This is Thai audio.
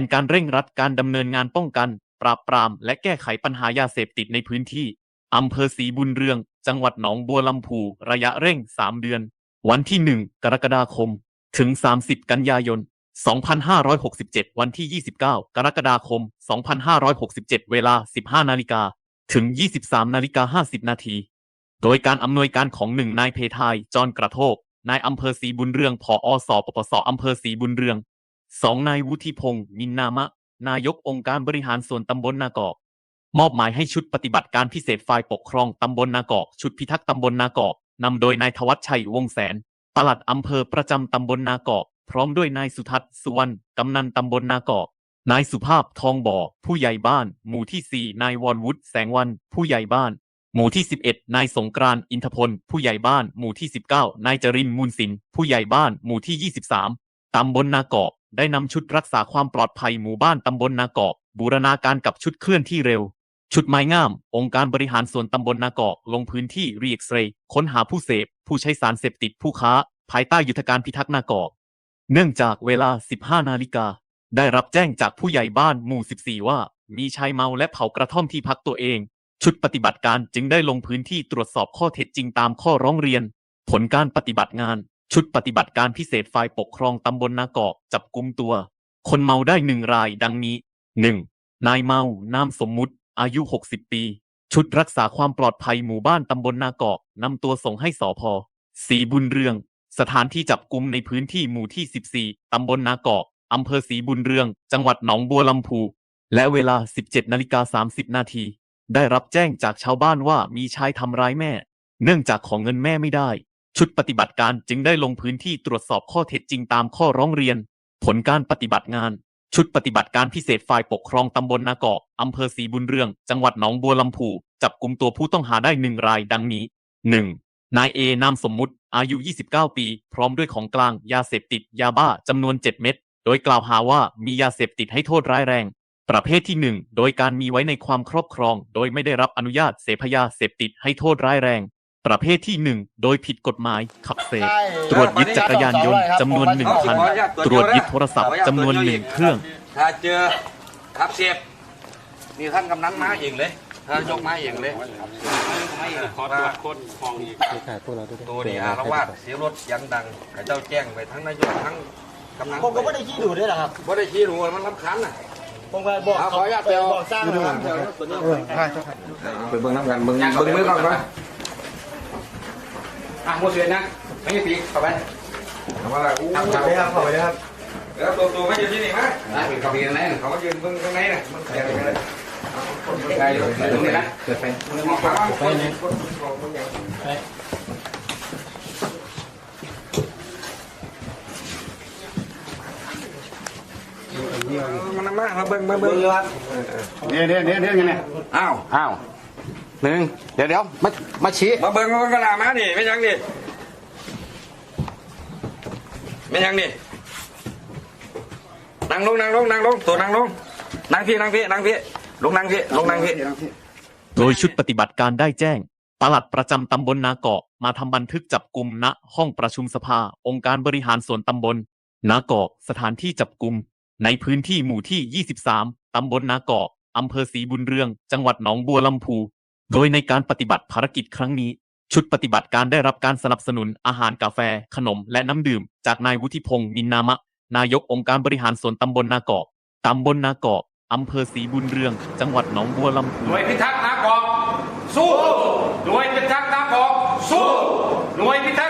นการเร่งรัดการดำเนินงานป้องกัน ปราบปราม และแก้ไขปัญหายาเสพติดในพื้นที่อำเภอศรีบุญเรือง จังหวัดหนองบัวลำพู ระยะเร่ง 3 เดือน วันที่ 1 กรกฎาคม ถึง 30 กันยายน 2567 วันที่ 29 กรกฎาคม 2567 เวลา 15 นาฬิกา ถึง 23 นาฬิกา 50 นาที โดยการอำนวยการของหนึ่งนายเพทาย จอนกระโทก นายอำเภอศรีบุญเรืองผอสปปสอำเภอศรีบุญเรือง สองนายวุฒิพงศ์มินนามะ นายกองค์การบริหารส่วนตำบลนากอก มอบหมายให้ชุดปฏิบัติการพิเศษฝ่ายปกครองตำบลนากอก ชุดพิทักษ์ตำบลนากอกนำโดยนายทวัชชัยวงแสนปลัดอำเภอประจำตำบลนากอก พร้อมด้วยนายสุทัศน์สุวรรณกำนันตำบลนากอก นายสุภาพทองบ่อ ผู้ใหญ่บ้าน หมู่ที่4นายวรวุฒิแสงวัน ผู้ใหญ่บ้าน หมู่ที่ 11 นายสงกรานอินทพล ผู้ใหญ่บ้าน หมู่ที่ 19 นายจรินมูลสิน ผู้ใหญ่บ้าน หมู่ที่ 23ตำบลนากอก ได้นำชุดรักษาความปลอดภัยหมู่บ้านตำบลนากอกบูรณาการกับชุดเคลื่อนที่เร็ว ชุดไม้งาม องค์การบริหารส่วนตำบลนากอกลงพื้นที่รีเอ็กซเรย์ค้นหาผู้เสพ ผู้ใช้สารเสพติดผู้ค้า ภายใต้ยุทธการพิทักษ์นากอกเนื่องจากเวลา 15 นาฬิกา ได้รับแจ้งจากผู้ใหญ่บ้านหมู่ 14 ว่า มีชายเมาและเผากระท่อมที่พักตัวเอง ชุดปฏิบัติการจึงได้ลงพื้นที่ตรวจสอบข้อเท็จจริงตามข้อร้องเรียน ผลการปฏิบัติงาน ชุดปฏิบัติการพิเศษฝ่ายปกครองตำบลนากอกจับกุมตัว คนเมาได้หนึ่งรายดังนี้ 1. นายเมานามสมมุติ อายุ 60 ปี ชุดรักษาความปลอดภัยหมู่บ้านตำบลนากอกนำตัวส่งให้สอพอสีบุญเรือง สถานที่จับกุมในพื้นที่หมู่ที่ 14 ตำบลนากอกอำเภอศรีบุญเรือง จังหวัดหนองบัวลำพู และเวลา 17นาฬิกา30 นาทีได้รับแจ้งจากชาวบ้านว่ามีชายทำร้ายแม่ เนื่องจากของเงินแม่ไม่ได้ ชุดปฏิบัติการจึงได้ลงพื้นที่ตรวจสอบข้อเท็จจริงตามข้อร้องเรียน ผลการปฏิบัติงาน ชุดปฏิบัติการพิเศษฝ่ายปกครองตำบลนากอกอำเภอศรีบุญเรือง จังหวัดหนองบัวลำพูจับกลุ่มตัวผู้ต้องหาได้หนึ่งรายดังนี้ 1. นายเอนามสมมุติ อายุ 29 ปี พร้อมด้วยของกลางยาเสพติดยาบ้าจำนวน 7 เม็ดโดยกล่าวหาว่ามียาเสพติดให้โทษร้ายแรง ประเภทที่ 1 โดยการมีไว้ในความครอบครอง โดยไม่ได้รับอนุญาตเสพยาเสพติดให้โทษร้ายแรง ประเภทที่ 1 โดยผิดกฎหมายขับเสพตรวจยึดจักรยานยนต์จำนวนหนึ่งคันตรวจยึดโทรศัพท์จำนวนหนึ่งเครื่อง ถ้าเจอขับเสียบนี่ท่านกำนันมาเองเลยท่านยกมาเองเลยขอตรวจคนของอีกตัวนี้อารวาสเสียรถเสียังดังข้าเจ้าแจ้งไปทั้งนายกทั้งกำนันผมก็ไม่ได้ขี้ดูด้วยหรอกครับบ่ได้ชี้หนูมันรำคาญน่ะผมก็บอกเอาขออนุญาตไปเอาบอกสร้างนะครับไปเบิ่งน้ำกันเบิ่งเบิ่งมือก่อนก่อน อะโมเสสนะไม่ใช่ปีเข้าไปทำอะไรอู้ครับครับขอบคุณครับแล้วตัวตัวไม่ยืนที่นี่มั้ยนะเข้าไปยังไงเขามายืนเบิ่งข้างในน่ะมันเสียไปเลยใช่อยู่ตรงนี้นะเกิดไปมองมาว่าคนนี้คนนี้มันมามาเบิ่งมาเบิ่งเดี๋ยวเดี๋ยวเดี๋ยวเดี๋ยวยังไงอ้าวอ้าว หนึ่งเดี๋ยวเดี๋ยวมามาชี้มาเบิ่งมันก็นามานี่ไม่ยังนี่ไม่ยังนี่นั่งลงนั่งลงนั่งลงตัวนั่งลงนั่งพี่นั่งพี่นั่งพี่ลงนั่งพี่ลงนั่งพี่โดยชุดปฏิบัติการได้แจ้งปลัดประจำตำบลนาเกาะมาทำบันทึกจับกลุ่มณห้องประชุมสภา องค์การบริหารส่วนตำบล นาเกาะสถานที่จับกลุ่มในพื้นที่หมู่ที่ 23 ตำบลนาเกาะอำเภอศรีบุญเรือง จังหวัดหนองบัวลำพู โดยในการปฏิบัติภารกิจครั้งนี้ ชุดปฏิบัติการได้รับการสนับสนุนอาหารกาแฟ ขนม และน้ำดื่ม จากนายวุฒิพงศ์นินนามะ นายกองค์การบริหารส่วนตำบลนาเกาะตำบลนาเกาะอำเภอศรีบุญเรือง จังหวัดหนองบัวลำพูหน่วยพิทักษ์นากอกสู้หน่วยพิทักษ์นากอกสู้หน่วยพิทักษ์